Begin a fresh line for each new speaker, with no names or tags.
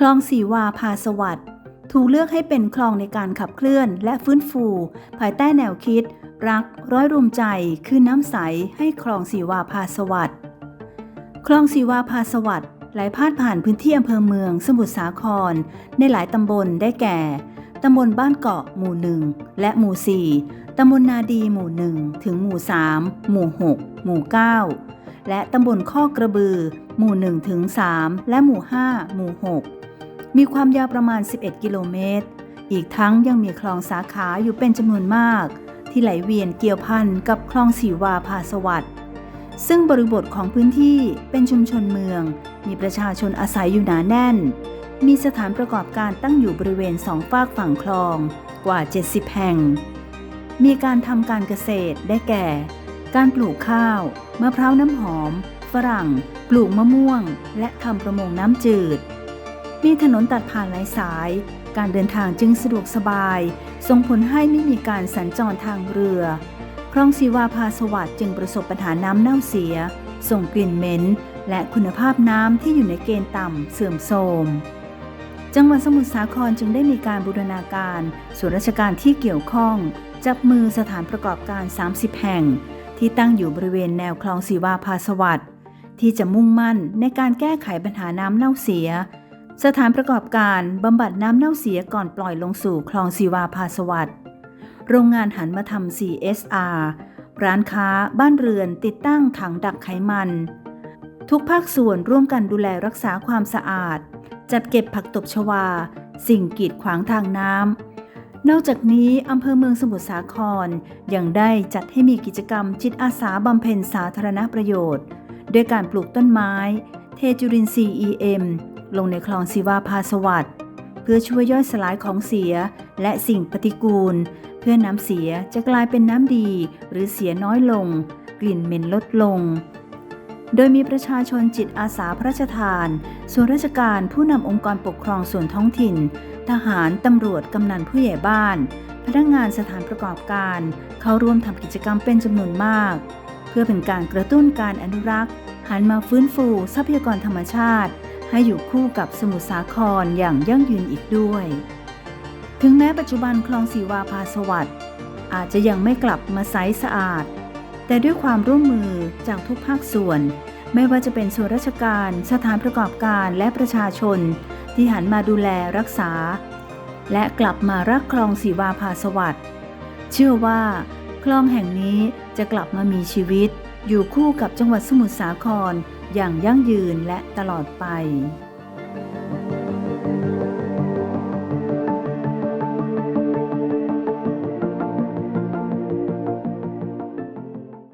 คลองสีวาพาสวัสด์ถูกเลือกให้เป็นคลองในการขับเคลื่อนและฟื้นฟู ภายใต้แนวคิด รักร้อยรวมใจคือน้ำใสให้คลองสีวาพาสวัสด์คลองสีวาพาสวัสด์ไหลพาดผ่านพื้นที่อำเภอเมือง สมุทรสาคร ในหลายตำบลได้แก่ตำบลบ้านเกาะหมู่หนึ่งและหมู่สี่ตำบลนาดีหมู่หนึ่งถึงหมู่สามหมู่หกหมู่เก้าและตำบลข้อกระบือ หมู่1ถึง3และหมู่5หมู่6 มีความยาวประมาณ 11 กิโลเมตร อีกทั้งยังมีคลองสาขาอยู่เป็นจำนวนมาก ที่ไหลเวียนเกี่ยวพันกับคลองสีวาพาสวัสด์ซึ่งบริบทของพื้นที่เป็นชุมชนเมือง มีประชาชนอาศัยอยู่หนาแน่น มีสถานประกอบการตั้งอยู่บริเวณสองฝากฝั่งคลองกว่า 70 แห่ง มีการทำการเกษตรได้แก่ การปลูกข้าว มะพร้าวน้ำหอม ฝรั่ง ปลูกมะม่วง และทำประมงน้ำจืด มีถนนตัดผ่านหลายสาย การเดินทางจึงสะดวกสบาย ส่งผลให้ไม่มีการสัญจรทางเรือ คลองสีวาพาสวัสดิ์จึงประสบปัญหาน้ำเน่าเสีย ส่งกลิ่นเหม็น และคุณภาพน้ำที่อยู่ในเกณฑ์ต่ำเสื่อมโทรมจังหวัดสมุทรสาครจึงได้มีการบูรณาการส่วนราชการที่เกี่ยวข้อง จับมือสถานประกอบการ 30 แห่ง ที่ตั้งอยู่บริเวณแนวคลองสีวาพาสวัสดิ์ที่จะมุ่งมั่นในการแก้ไขปัญหาน้ำเน่าเสีย สถานประกอบการบำบัดน้ำเน่าเสียก่อนปล่อยลงสู่คลองสีวาพาสวัสด์โรงงานหันมาทำ CSR ร้านค้าบ้านเรือนติดตั้งถังดักไขมัน ทุกภาคส่วนร่วมกันดูแลรักษาความสะอาด จัดเก็บผักตบชวา สิ่งกีดขวางทางน้ำ นอกจากนี้อำเภอเมืองสมุทรสาครยังได้จัดให้มีกิจกรรมจิตอาสาบำเพ็ญสาธารณประโยชน์ ด้วยการปลูกต้นไม้ เทจุรินทรีย์ EM ลงในคลองศิวาพาสวัสด์เพื่อช่วยย่อยสลายของเสียและสิ่งปฏิกูล เพื่อน้ำเสียจะกลายเป็นน้ำดี หรือเสียน้อยลง กลิ่นเหม็นลดลง โดยมีประชาชนจิตอาสาพระราชทาน ส่วนราชการผู้นำองค์กรปกครองส่วนท้องถิ่น ทหารตำรวจกำนันผู้ใหญ่บ้าน พนักงานสถานประกอบการ เข้าร่วมทำกิจกรรมเป็นจำนวนมาก เพื่อเป็นการกระตุ้นการอนุรักษ์หันมาฟื้นฟูทรัพยากรธรรมชาติ ให้อยู่คู่กับสมุทรสาครอย่างยั่งยืนอีกด้วย ถึงแม้ปัจจุบันคลองสีวาพาสวัสดิ์อาจจะยังไม่กลับมาใสสะอาด แต่ด้วยความร่วมมือจากทุกภาคส่วน ไม่ว่าจะเป็นส่วนราชการ สถานประกอบการและประชาชน ที่หันมาดูแลรักษา และกลับมารักคลองสีวาพาสวัสดิ์เชื่อว่า คลองแห่งนี้จะกลับมามีชีวิต อยู่คู่กับจังหวัดสมุทรสาคร อย่างยั่งยืนและตลอดไป